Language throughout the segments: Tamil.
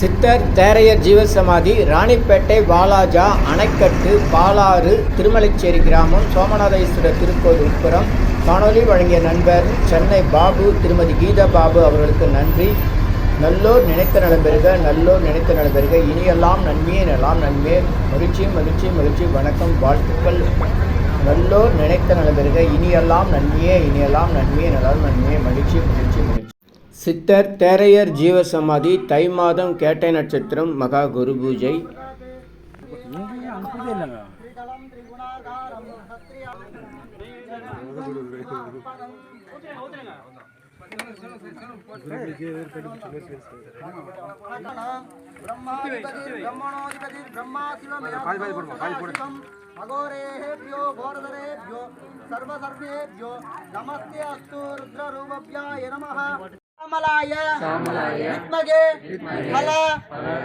சித்தர் தேரையர் ஜீவசமாதி ராணிப்பேட்டை வாலாஜா அணைக்கட்டு பாலாறு திருமலைச்சேரி கிராமம் சோமநாதேஸ்வரர் திருக்கோயில் உட்புறம் காணொலி வழங்கிய நண்பர் சென்னை பாபு திருமதி கீதா பாபு அவர்களுக்கு நன்றி. நல்லோர் நினைத்த நலம்பெறுக நல்லோர் நினைத்த நலம்பெறுக இனியெல்லாம் நன்மையே நலாம் நன்மையே மகிழ்ச்சி மகிழ்ச்சி மகிழ்ச்சி. வணக்கம் வாழ்த்துக்கள். நல்லோர் நினைத்த நலம்பெறுக இனியெல்லாம் நன்மையே இனியெல்லாம் நன்மையே நலம் நன்மையே மகிழ்ச்சி மகிழ்ச்சி மகிழ்ச்சி. சித்தர் தேரையர் ஜீவசமாதி தை மாதம் கேட்டை நட்சத்திரம் மகா குரு பூஜை अघोरेभ्यो घोरधरेभ्यो सर्वसर्वेभ्यो नमस्ते अस्तु रुद्ररूपभ्याय नमः श्यामलाय विद्मगे फल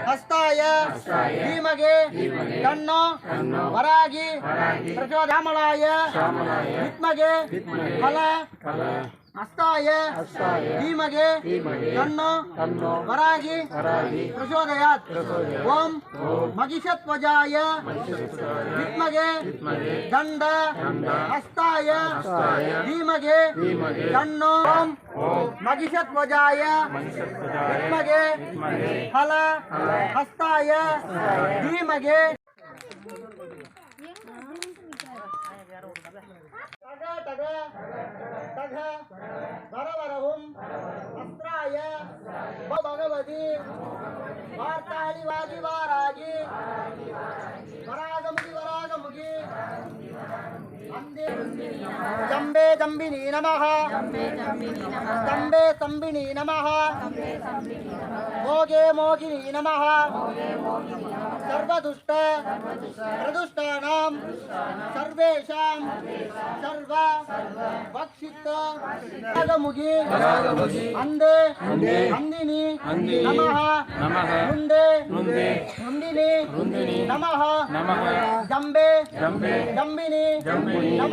हस्ताय धीमगे तन्नो वरागी प्रचोदामलाय विद्मगे फल ಅಸ್ತಾಯ ಧೀಮಗೆ ತನ್ನೋ ವರಾಗಿ ಪ್ರಚೋದಯಾತ್ ಓಂ ಮಗಿಷತ್ವಜಾಯ ವಿತ್ಮಗೆ ದಂಡ ಅಸ್ತಾಯ ಧೀಮಗೆ ತನ್ನೋ ಓಂ ಮಗಿಷತ್ವಜಾಯ ವಿತ್ಮಗೆ ಫಲ ಹಸ್ತಾಯ ಧೀಮಗೆ ತಗ ತಗ तघ बरवरहुं अस्त्राय। भगवती। वार्तालिवादिवा जम्बे जम्बिनी नमः। जम्बे सम्बिनी नमः। मोगे मोगिनी नमः। सर्वदुष्ट प्रदुष्टानां सर्वेषां सर्व वक्षित नागमुगी अन्धे अन्दिनी नमः। मुण्डे मुण्डिनी नमः। जम्बे। जम्बिनी। नमः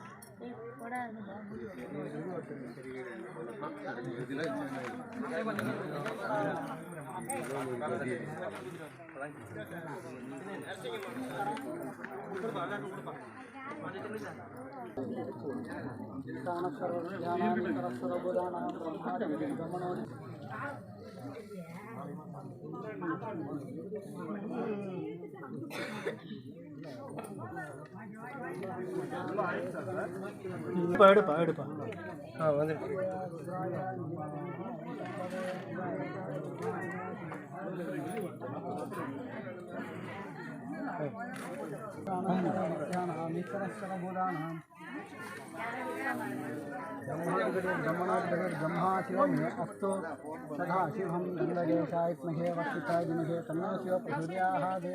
何をしたらいいのか、それをご覧のようなものに。எடுப்பா எடுப்பா ஆ வந்து ब्रह्मा शिवं अस्तु सदा शिवं गङ्गदेशाय स्महे वक्षिताय दिनहे तन्नो शिव प्रसूर्याः दे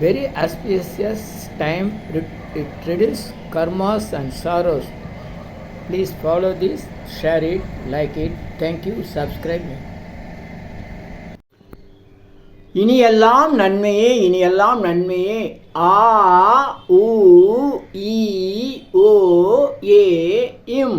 Very auspicious time it reduce karmas and sorrows please follow this share it like it thank you subscribe இனியெல்லாம் நன்மையே இனியெல்லாம் நன்மையே ஆ உ இ ஓ ஏ இம்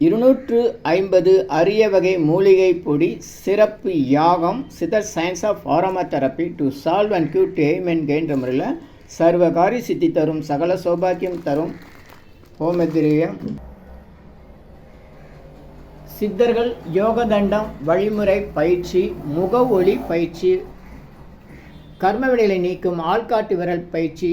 இருநூற்று ஐம்பது அரிய வகை மூலிகை பொடி சிறப்பு யாகம் Siddhar science of aromatherapy to solve and cure them aim and முறையில் சர்வகாரி சித்தி தரும் சகல சௌபாக்கியம் தரும் ஹோமதிரியம் சித்தர்கள் யோகதண்டம் வழிமுறை பயிற்சி முக ஒளி பயிற்சி கர்மவினைகளை நீக்கும் ஆள்காட்டு விரல் பயிற்சி